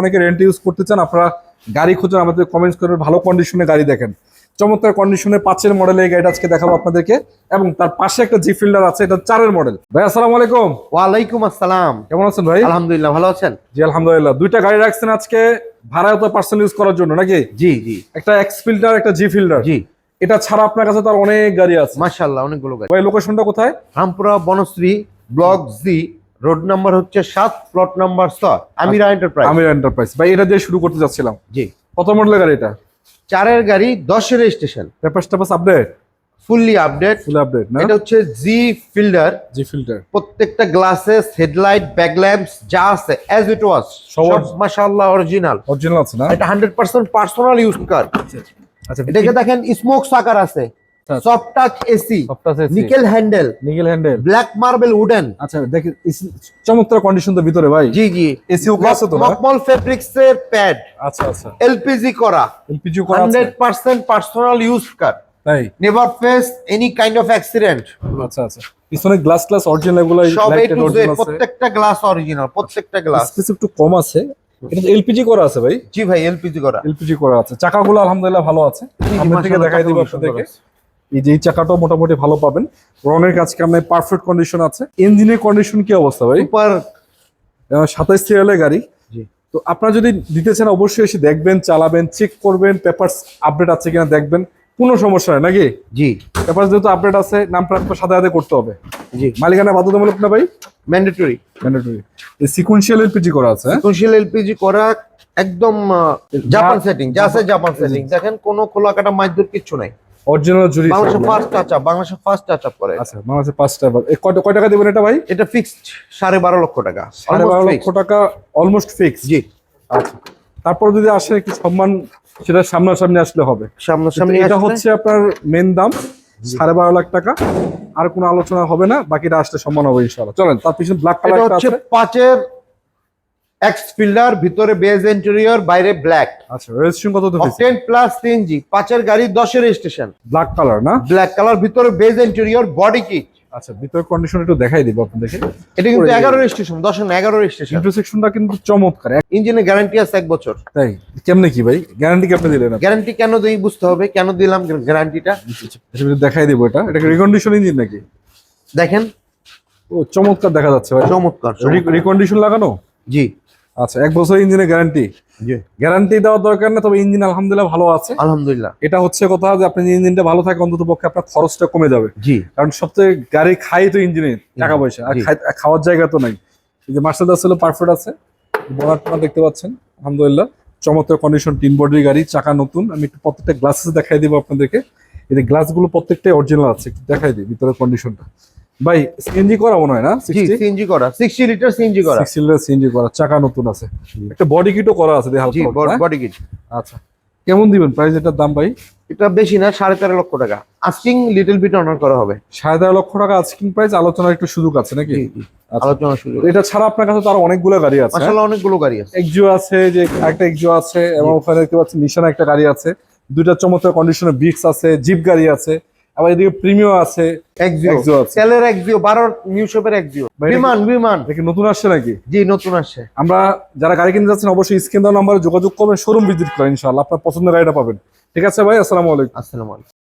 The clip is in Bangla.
অনেকে রেন্ট ইউজ করতে চান আপনারা গাড়ি খুঁজুন আমাদের কমেন্টস করবেন ভালো কন্ডিশনে গাড়ি দেখেন। চমৎকার কন্ডিশনে পাঁচের মডেল এই গাড়িটা আজকে দেখাবো আপনাদেরকে এবং তার পাশে একটা জি ফিল্ডার আছে এটা চারের মডেল ভাই আসসালামু আলাইকুম। ওয়ালাইকুম আসসালাম। কেমন আছেন ভাই? আলহামদুলিল্লাহ ভালো আছেন? জি আলহামদুলিল্লাহ। দুইটা গাড়ি রাখছেন আজকে ভাড়ায় তো পার্সেল ইউজ করার জন্য নাকি? জি জি। একটা এক্স ফিল্ডার একটা জি ফিল্ডার জি। এটা ছাড়া আপনার কাছে তো আর অনেক গাড়ি আছে। মাশাআল্লাহ অনেকগুলো গাড়ি। ভাই লোকেশনটা কোথায়? Rampura Banasree block G road number হচ্ছে সাত প্লট নাম্বার ছয় আমিরা এন্টারপ্রাইজ আমির এন্টারপ্রাইজ ভাই এটা দিয়ে শুরু করতে যাচ্ছিলাম। জি। কত মডেলের গাড়ি এটা? চারের গাড়ি দশের registration paper status update fully update full update না? এটা হচ্ছে জি ফিল্ডার জি ফিল্টার প্রত্যেকটা গ্লাসেস হেডলাইট ব্যাকল্যাম্পস যা আছে অ্যাজ ইট ওয়াজ সব মাশাআল্লাহ অরিজিনাল অরিজিনাল আছে না? এটা hundred percent personal use car আচ্ছা এটাকে দেখেন স্মোক সাকার আছে। আচ্ছা। Soft touch AC nickel handle nickel handle black marble wooden আচ্ছা দেখি চমৎকার কন্ডিশন তো ভিতরে ভাই। জি জি। এসি আছে তো মকমল ফেব্রিক্স এর প্যাড আচ্ছা আচ্ছা। এলপিজি করা। এলপিজি করা আছে। Hundred percent personal use car তাই? Never face any kind of accident আচ্ছা আচ্ছা। পিছনে গ্লাস গ্লাস অরিজিনাল এগুলো সব এ টু জেড প্রত্যেকটা গ্লাস অরিজিনাল প্রত্যেকটা গ্লাস স্পেস একটু কম আছে। এটা এলপিজি করা আছে ভাই। জি ভাই এলপিজি করা। এলপিজি করা আছে। চাকাগুলো আলহামদুলিল্লাহ ভালো আছে। দেখাই দিব আপনাদেরকে এই যে এই চাকাটাও মোটামুটি ভালো পাবেন। রনের কাছে কামে পারফেক্ট কন্ডিশন আছে? ইঞ্জিনের কন্ডিশন কি অবস্থা ভাই? সুপার সাতাইশ সিরিয়ালের গাড়ি। জি। তো আপনারা যদি দিতে চান অবশ্যই এসে দেখবেন চালাবেন চেক করবেন পেপারস আপডেট আছে কিনা দেখবেন। কোনো সমস্যা নেই নাকি? জি। পেপার যেহেতু আপডেট আছে নাম আপনার সাথে সাথে করতে হবে। জি। মালিকানা বাধ্যতামূলক না ভাই? ম্যান্ডেটরি ম্যান্ডেটরি সিকুয়েন্সিয়াল এলপিজি করা আছে হ্যাঁ? কোনশিল এলপিজি করা একদম জাপান সেটিং যা আছে জাপান সেটিং দেখেন কোনো খোলা কাটা মাইদুর কিছু নাই। অরিজিনাল জুরি বাংলাদেশে ফার্স্ট টাচ আপ বাংলাদেশে ফার্স্ট টাচ আপ করে। আচ্ছা বাংলাদেশে পাঁচটা এই কয় কয় টাকা দেবেন এটা ভাই? এটা ফিক্সড সাড়ে বারো লক্ষ টাকা। সাড়ে বারো Almost লক্ষ টাকা অলমোস্ট ফিক্স জি। আচ্ছা তারপর যদি আসে একটু সম্মান সেটা সামনাসামনি আসলে হবে। সামনাসামনি এটা হচ্ছে আপনার মেন দাম সাড়ে বারো লাখ টাকা। আর কোনো আলোচনা হবে না বাকিটা আসলে সম্মান হবে ইনশাল্লাহ চলেন তার পিছনে ব্ল্যাক কালার হচ্ছে পাঁচের এক্স ফিল্ডার ভিতরে বেজ ইন্টেরিয়র বাইরে ব্ল্যাক আচ্ছা রেজিস্ট্রেশন কত দিয়েছে টেন প্লাস সিএনজি পাঁচের গাড়ি দশের রেজিস্ট্রেশন ব্ল্যাক কালার না? ব্ল্যাক কালার ভিতরে বেজ ইন্টেরিয়র বডি কিট আচ্ছা ভিতরের কন্ডিশন একটু দেখাই দিব আপনাদেরকে। এটা কিন্তু ওরে। এগারো রেজিস্ট্রেশন দশ না এগারো রেজিস্ট্রেশন ইন্টারসেকশনটা কিন্তু চমৎকার। এক- ইঞ্জিনের গ্যারান্টি আছে এক বছর। তাই? কেমনে কি ভাই? গ্যারান্টি কেমনে দিলেন? গ্যারান্টি কেন দিই বুঝতে হবে। কেন দিলাম গ্যারান্টিটা আচ্ছা, দেখাই দিব এটা। এটা রিকন্ডিশন ইঞ্জিন নাকি? দেখেন। ও চমৎকার দেখা যাচ্ছে ভাই। চমৎকার রিকন্ডিশন লাগানো? জি। আচ্ছা এক বছর ইঞ্জিনের গ্যারান্টি গ্যারান্টি দেওয়ার দরকার না তবে ইঞ্জিন আলহামদুলিল্লাহ ভালো আছে। আলহামদুলিল্লাহ। এটা হচ্ছে কথা যে আপনি ইঞ্জিনটা ভালো থাকে অন্তত পক্ষে আপনার খরচটা কমে যাবে। জি। কারণ সবচেয়ে গাড়ি খাই তো ইঞ্জিনে টাকা পয়সা আর খাওয়ার জায়গা তো নাই। এই যে মার্সেলাস হলো পারফেক্ট আছে বোনারটা দেখতে পাচ্ছেন আলহামদুলিল্লাহ। চমৎকার কন্ডিশন তিন বডির গাড়ি চাকা নতুন। আমি একটু প্রত্যেকটা গ্লাসেস দেখাই দিব আপনাদেরকে। এই যে গ্লাসগুলো প্রত্যেকটাই অরিজিনাল আছে দেখাই দিই ভিতরের কন্ডিশনটা ভাই সিএনজি করা মনে হয় না? সিএনজি করা সিক্সটি লিটার সিএনজি করা। সিএনজি করা চাকা নতুন আছে। একটা বডি কিটও করা আছে দেখে হালকা? বডি কিট আচ্ছা কেমন দিবেন প্রাইস এটার দাম ভাই? এটা বেশি না সাড়ে তেরো লক্ষ টাকা। আস্কিং লিটল বিট অনার করা হবে। সাড়ে তেরো লক্ষ টাকা আজকিং প্রাইস আলোচনার একটু সুযোগ আছে নাকি। আচ্ছা। আলোচনা সুযোগ এটা ছাড়া আপনার কাছে তো আরও অনেকগুলো গাড়ি আছে? আসলে অনেকগুলো গাড়ি আছে। এক্সিও আছে যে একটা এক্সিও আছে এবং ওখানে দেখতে পাচ্ছি নিশানা একটা গাড়ি আছে। দুইটা চমৎকার কন্ডিশনের বিক্স আছে জিপ গাড়ি আছে। আবার এদিকে প্রিমিয়াম আছে আছে। সেলের এক্সিও বারো নিউ শপের এটা বিমান বিমান। দেখি নতুন আসছে নাকি? জি নতুন আসছে। আমরা যারা গাড়ি কিনতে যাচ্ছেন অবশ্যই স্ক্রিন দেওয়া নাম্বারে যোগাযোগ করবেন শোরুম ভিজিট করেন ইনশাআল্লাহ। আপনার পছন্দের গাড়িটা পাবেন। ঠিক আছে ভাই আসসালামু আলাইকুম। আসসালামু আলাইকুম।